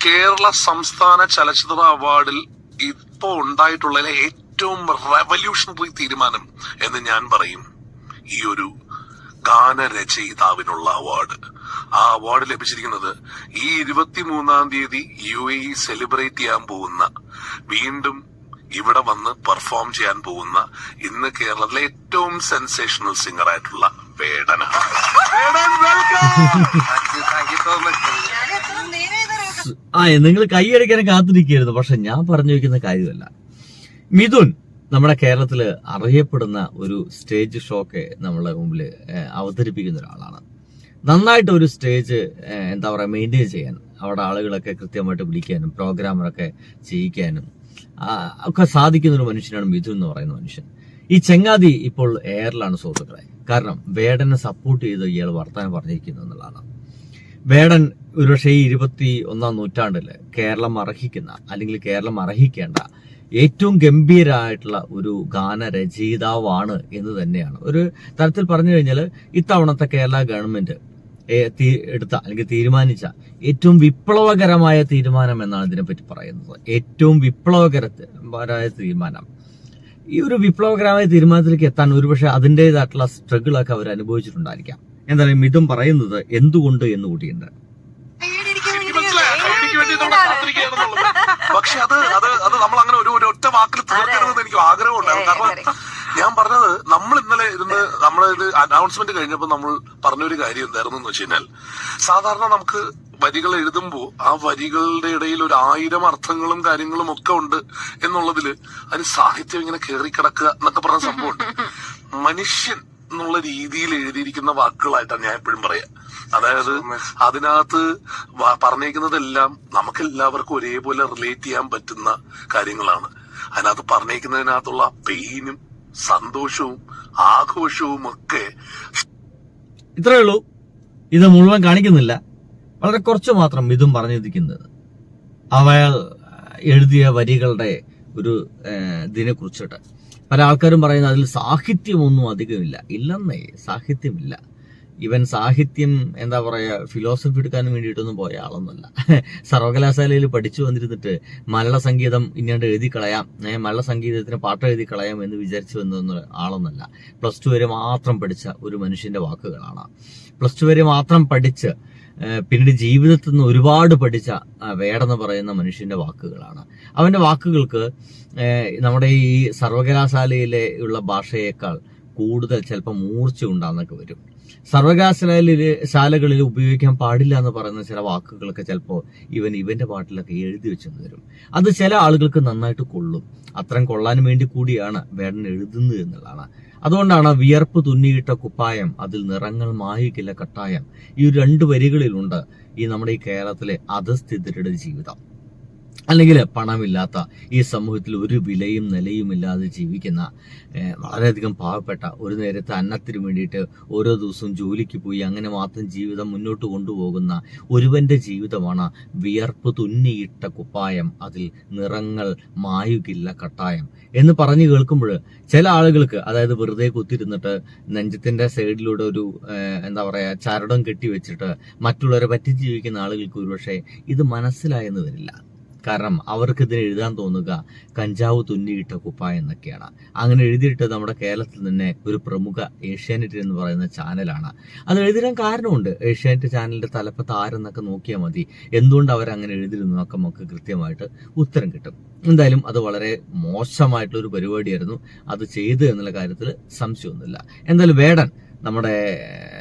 കേരള സംസ്ഥാന ചലച്ചിത്ര അവാർഡിൽ ഇപ്പോൾ ഉണ്ടായിട്ടുള്ള ഏറ്റവും റെവല്യൂഷണറി തീരുമാനം എന്ന് ഞാൻ പറയും. ഈ ഒരു ഗാനരചയിതാവിനുള്ള അവാർഡ്. ആ അവാർഡ് ലഭിച്ചിരിക്കുന്നത് ഈ ഇരുപത്തിമൂന്നാം തീയതി യു എ ഇ സെലിബ്രേറ്റ് ചെയ്യാൻ പോകുന്ന വീണ്ടും ഇവിടെ വന്ന് പെർഫോം ചെയ്യാൻ പോകുന്ന ഇന്ന് കേരളത്തിലെ ഏറ്റവും സെൻസേഷണൽ സിംഗർ ആയിട്ടുള്ള വേടന ആ നിങ്ങൾ കൈയടിക്കാൻ കാത്തിരിക്കരുത്. പക്ഷെ ഞാൻ പറഞ്ഞു വെക്കുന്ന കാര്യമല്ല. മിഥുൻ നമ്മുടെ കേരളത്തിൽ അറിയപ്പെടുന്ന ഒരു സ്റ്റേജ് ഷോക്ക് നമ്മളെ മുമ്പിൽ അവതരിപ്പിക്കുന്ന ഒരാളാണ്. നന്നായിട്ട് ഒരു സ്റ്റേജ് എന്താ പറയുക മെയിന്റെയിൻ ചെയ്യാൻ അവിടെ ആളുകളൊക്കെ കൃത്യമായിട്ട് വിളിക്കാനും പ്രോഗ്രാമറൊക്കെ ചെയ്യിക്കാനും ഒക്കെ സാധിക്കുന്ന ഒരു മനുഷ്യനാണ് മിഥുൻ എന്ന് പറയുന്ന മനുഷ്യൻ. ഈ ചെങ്ങാതി ഇപ്പോൾ എയറിലാണ് സുഹൃത്തുക്കളെ. കാരണം വേടനെ സപ്പോർട്ട് ചെയ്ത് ഇയാൾ വർത്താനം പറഞ്ഞിരിക്കുന്നു എന്നുള്ളതാണ്. വേടൻ ഒരുപക്ഷെ ഈ ഇരുപത്തി ഒന്നാം നൂറ്റാണ്ടിൽ കേരളം അർഹിക്കുന്ന അല്ലെങ്കിൽ കേരളം അർഹിക്കേണ്ട ഏറ്റവും ഗംഭീരമായിട്ടുള്ള ഒരു ഗാനരചയിതാവാണ് എന്ന് തന്നെയാണ്. ഒരു തരത്തിൽ പറഞ്ഞു കഴിഞ്ഞാൽ ഇത്തവണത്തെ കേരള ഗവൺമെന്റ് എടുത്ത അല്ലെങ്കിൽ തീരുമാനിച്ച ഏറ്റവും വിപ്ലവകരമായ തീരുമാനം എന്നാണ് ഇതിനെപ്പറ്റി പറയുന്നത്. ഏറ്റവും വിപ്ലവകരമായ തീരുമാനം. ഈ ഒരു വിപ്ലവകരമായ തീരുമാനത്തിലേക്ക് എത്താൻ ഒരുപക്ഷെ അതിന്റെതായിട്ടുള്ള സ്ട്രഗിളൊക്കെ അവർ അനുഭവിച്ചിട്ടുണ്ടായിരിക്കാം എന്തായാലും ഇതും പറയുന്നത് എന്തുകൊണ്ട് എന്ന് നമ്മൾ കാത്തിരിക്കുകയാണെന്നുള്ളത് പക്ഷെ അത് അത് അത് നമ്മൾ അങ്ങനെ ഒരു ഒരു ഒറ്റ വാക്കിൽ തീർക്കണമെന്ന് എനിക്ക് ആഗ്രഹമുണ്ടായിരുന്നു. കാരണം ഞാൻ പറഞ്ഞത് നമ്മൾ ഇന്നലെ ഇരുന്ന് നമ്മളിത് അനൗൺസ്മെന്റ് കഴിഞ്ഞപ്പോൾ നമ്മൾ പറഞ്ഞൊരു കാര്യം എന്തായിരുന്നു എന്ന് വെച്ച് കഴിഞ്ഞാൽ സാധാരണ നമുക്ക് വരികൾ എഴുതുമ്പോൾ ആ വരികളുടെ ഇടയിൽ ഒരു ആയിരം അർത്ഥങ്ങളും കാര്യങ്ങളും ഒക്കെ ഉണ്ട് എന്നുള്ളതിൽ അതിന് സാഹിത്യം ഇങ്ങനെ കയറി കിടക്കുക എന്നൊക്കെ പറഞ്ഞ സംഭവമുണ്ട്. മനുഷ്യൻ എന്നുള്ള രീതിയിൽ എഴുതിയിരിക്കുന്ന വാക്കുകളായിട്ടാണ് ഞാൻ എപ്പോഴും പറയാ. അതായത് അതിനകത്ത് പറഞ്ഞേക്കുന്നതെല്ലാം നമുക്ക് എല്ലാവർക്കും ഒരേപോലെ റിലേറ്റ് ചെയ്യാൻ പറ്റുന്ന കാര്യങ്ങളാണ്. അതിനകത്ത് പറഞ്ഞേക്കുന്നതിനകത്തുള്ള പെയിനും സന്തോഷവും ആഘോഷവും ഒക്കെ ഇത്രേ ഉള്ളൂ. ഇത് മുഴുവൻ കാണിക്കുന്നില്ല. വളരെ കുറച്ച് മാത്രം ഇതും പറഞ്ഞിരിക്കുന്നത്. അവൾ എഴുതിയ വരികളുടെ ഒരു ഇതിനെ കുറിച്ചിട്ട് പല ആൾക്കാരും പറയുന്നത് അതിൽ സാഹിത്യമൊന്നും അധികമില്ല. ഇല്ലെന്നേ സാഹിത്യമില്ല. ഇവൻ സാഹിത്യം എന്താ പറയുക ഫിലോസഫി എടുക്കാൻ വേണ്ടിയിട്ടൊന്നും പോയ ആളൊന്നുമല്ല. സർവകലാശാലയിൽ പഠിച്ചു വന്നിരുന്നിട്ട് മലയാള സംഗീതം ഇന്നാണ്ട് എഴുതി കളയാം മലയാള സംഗീതത്തിന് പാട്ട് എഴുതി കളയാം എന്ന് വിചാരിച്ചു വന്ന ആളൊന്നല്ല. പ്ലസ് ടു വരെ മാത്രം പഠിച്ച ഒരു മനുഷ്യന്റെ വാക്കുകളാണ്. പ്ലസ് ടു വരെ മാത്രം പഠിച്ച് പിന്നീട് ജീവിതത്തിൽ നിന്ന് ഒരുപാട് പഠിച്ച വേടെന്ന് പറയുന്ന മനുഷ്യന്റെ വാക്കുകളാണ്. അവന്റെ വാക്കുകൾക്ക് നമ്മുടെ ഈ സർവകലാശാലയിലെ ഉള്ള ഭാഷയേക്കാൾ കൂടുതൽ ചിലപ്പോൾ മൂർച്ച ഉണ്ടാകുന്നൊക്കെ വരും. സർവകലാശാലയിൽ ശാലകളിൽ ഉപയോഗിക്കാൻ പാടില്ല എന്ന് പറയുന്ന ചില വാക്കുകളൊക്കെ ചിലപ്പോൾ ഇവൻ ഇവന്റെ പാട്ടിലൊക്കെ എഴുതി വെച്ചെന്ന് വരും. അത് ചില ആളുകൾക്ക് നന്നായിട്ട് കൊള്ളും. അത്രയും കൊള്ളാൻ വേണ്ടി കൂടിയാണ് വേടൻ എഴുതുന്നത് എന്നുള്ളതാണ്. അതുകൊണ്ടാണ് വിയർപ്പ് തുന്നിയിട്ട കുപ്പായം അതിൽ നിറങ്ങൾ മായിക്കില്ല കട്ടായം ഈ രണ്ട് വരികളിലുണ്ട് ഈ നമ്മുടെ ഈ കേരളത്തിലെ അധസ്ഥിതരുടെ ജീവിതം. അല്ലെങ്കിൽ പണമില്ലാത്ത ഈ സമൂഹത്തിൽ ഒരു വിലയും നിലയുമില്ലാതെ ജീവിക്കുന്ന വളരെയധികം പാവപ്പെട്ട ഒരു നേരത്തെ അന്നത്തിന് വേണ്ടിയിട്ട് ഓരോ ദിവസവും ജോലിക്ക് പോയി അങ്ങനെ മാത്രം ജീവിതം മുന്നോട്ട് കൊണ്ടുപോകുന്ന ഒരുവന്റെ ജീവിതമാണ് വിയർപ്പ് തുന്നിയിട്ട കുപ്പായം. അതിൽ നിറങ്ങൾ മായുകില്ല കട്ടായം. എന്ന് പറഞ്ഞു കേൾക്കുമ്പോൾ ചില ആളുകൾക്ക് അതായത് വെറുതെ കുത്തിരുന്നിട്ട് നെഞ്ചത്തിന്റെ സൈഡിലൂടെ ഒരു എന്താ പറയാ ചരടം കെട്ടി വെച്ചിട്ട് മറ്റുള്ളവരെ പറ്റി ജീവിക്കുന്ന ആളുകൾക്ക് ഒരുപക്ഷെ ഇത് മനസ്സിലായെന്ന് വരില്ല. കാരണം അവർക്ക് ഇതിന് എഴുതാൻ തോന്നുക കഞ്ചാവ് തുന്നിയിട്ട കുപ്പ എന്നൊക്കെയാണ്. അങ്ങനെ എഴുതിയിട്ട് നമ്മുടെ കേരളത്തിൽ തന്നെ ഒരു പ്രമുഖ ഏഷ്യാനെറ്റ് എന്ന് പറയുന്ന ചാനലാണ്. അത് എഴുതിടാൻ കാരണമുണ്ട്. ഏഷ്യാനെറ്റ് ചാനലിന്റെ തലപ്പത്ത് ആരെന്നൊക്കെ നോക്കിയാൽ മതി. എന്തുകൊണ്ട് അവർ അങ്ങനെ എഴുതിരുന്നു എന്നൊക്കെ നമുക്ക് കൃത്യമായിട്ട് ഉത്തരം കിട്ടും. എന്തായാലും അത് വളരെ മോശമായിട്ടുള്ള ഒരു പരിപാടിയായിരുന്നു. അത് ചെയ്തു എന്നുള്ള കാര്യത്തിൽ സംശയമൊന്നുമില്ല. എന്തായാലും വേടൻ നമ്മുടെ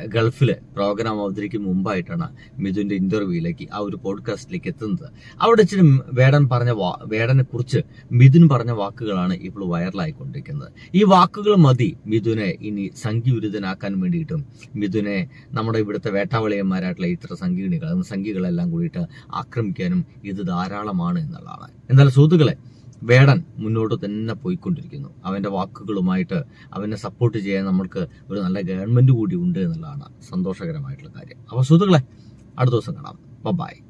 ഗൾഫിൽ പ്രോഗ്രാം അവതരിക്കും മുമ്പായിട്ടാണ് മിഥുന്റെ ഇന്റർവ്യൂയിലേക്ക് ആ ഒരു പോഡ്കാസ്റ്റിലേക്ക് എത്തുന്നത്. അവിടെ ഇച്ചിരി വേടൻ പറഞ്ഞ വാ വേടനെ കുറിച്ച് മിഥുൻ പറഞ്ഞ വാക്കുകളാണ് ഇപ്പോൾ വൈറലായിക്കൊണ്ടിരിക്കുന്നത്. ഈ വാക്കുകൾ മതി മിഥുനെ ഇനി സംഘീവിരുദ്ധനാക്കാൻ വേണ്ടിയിട്ടും. മിഥുനെ നമ്മുടെ ഇവിടുത്തെ വേട്ടാവളിയന്മാരായിട്ടുള്ള ഇത്ര സംഘീണികൾ സംഘികളെല്ലാം കൂടിയിട്ട് ആക്രമിക്കാനും ഇത് ധാരാളമാണ് എന്നുള്ളതാണ്. എന്നാൽ സുഹൃത്തുക്കളെ വേടൻ മുന്നോട്ട് തന്നെ പോയിക്കൊണ്ടിരിക്കുന്നു. അവന്റെ വാക്കുകളുമായിട്ട് അവനെ സപ്പോർട്ട് ചെയ്യാൻ നമ്മൾക്ക് ഒരു നല്ല ഗവൺമെന്റ് കൂടി ഉണ്ട് എന്നുള്ളതാണ് സന്തോഷകരമായിട്ടുള്ള കാര്യം. അപ്പോൾ സുഹൃത്തുക്കളെ അടുത്ത ദിവസം കാണാം. ബൈ